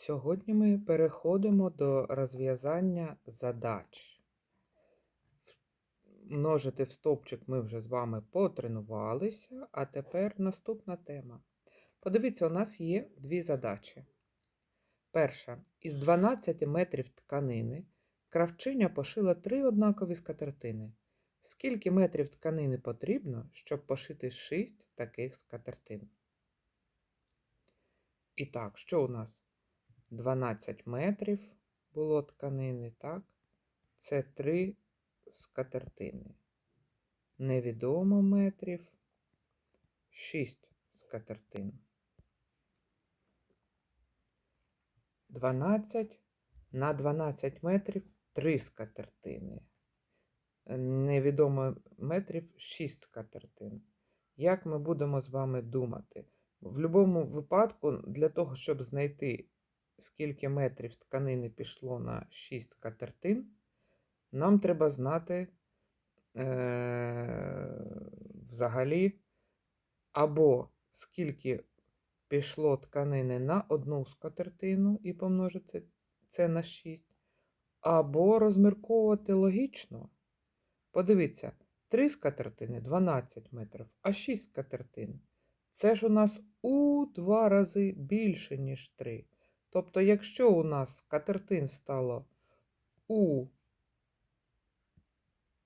Сьогодні ми переходимо до розв'язання задач. Множити в стовпчик ми вже з вами потренувалися, а тепер наступна тема. Подивіться, у нас є дві задачі. Перша. Із 12 метрів тканини кравчиня пошила три однакові скатертини. Скільки метрів тканини потрібно, щоб пошити 6 таких скатертин? І так, що у нас? 12 метрів було тканини, так? Це 3 скатертини. Невідомо метрів 6 скатертин. 12 на 12 метрів 3 скатертини. Невідомо метрів 6 скатертин. Як ми будемо з вами думати? В будь-якому випадку, для того, щоб знайти, скільки метрів тканини пішло на 6 скатертин, нам треба знати е- взагалі або скільки пішло тканини на одну скатертину і помножити це на 6, або розмірковувати логічно. Подивіться, 3 скатертини 12 метрів, а 6 скатертин. Це ж у нас у два рази більше, ніж 3. Тобто, якщо у нас скатертин стало у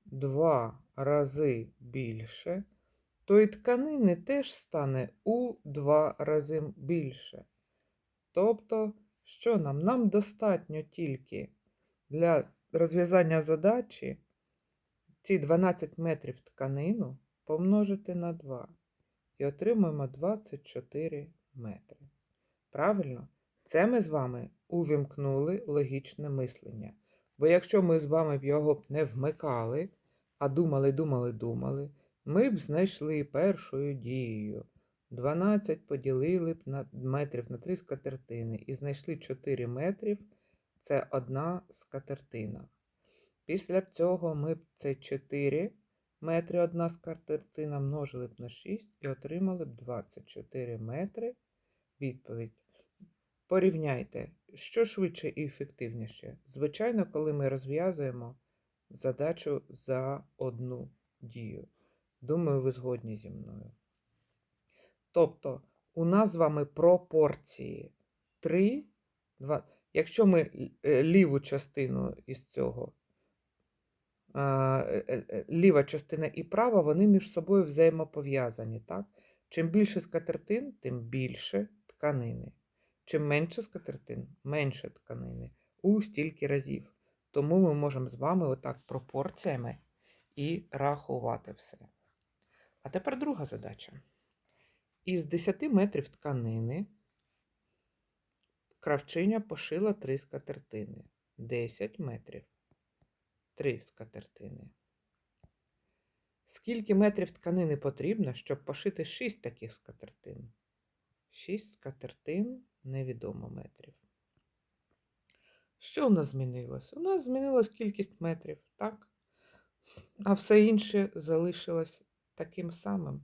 два рази більше, то і тканини теж стане у два рази більше. Тобто, що нам? Нам достатньо тільки для розв'язання задачі ці 12 метрів тканину помножити на 2 і отримуємо 24 метри. Правильно? Це ми з вами увімкнули логічне мислення. Бо якщо ми з вами б його б не вмикали, а думали, думали, думали, ми б знайшли першою дією. 12 поділили б на метрів на 3 скатертини і знайшли 4 метрів це одна скатертина. Після цього ми б це 4 метри одна скатертина множили б на 6 і отримали б 24 метри. Відповідь. Порівняйте, що швидше і ефективніше. Звичайно, коли ми розв'язуємо задачу за одну дію. Думаю, ви згодні зі мною. Тобто, у нас з вами пропорції 3, 2. Якщо ми ліву частину із цього, ліва частина і права, вони між собою взаємопов'язані. так? Чим більше скатертин, тим більше тканини. Чим менше скатертин, менше тканини. У стільки разів. Тому ми можемо з вами отак пропорціями і рахувати все. А тепер друга задача. Із 10 метрів тканини кравчиня пошила 3 скатертини. 10 метрів. 3 скатертини. Скільки метрів тканини потрібно, щоб пошити 6 таких скатертин? 6 скатертин невідомо метрів. Що у нас змінилось? У нас змінилась кількість метрів, так? А все інше залишилось таким самим.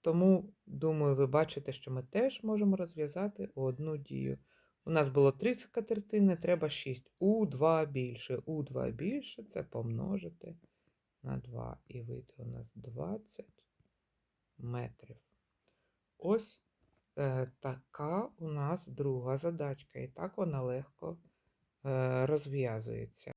Тому, думаю, ви бачите, що ми теж можемо розв'язати одну дію. У нас було 3 скатертини, треба 6. У 2 більше. У 2 більше це помножити на 2. І вийде у нас 20 метрів. Ось така у нас друга задачка. І так вона легко е, розв'язується.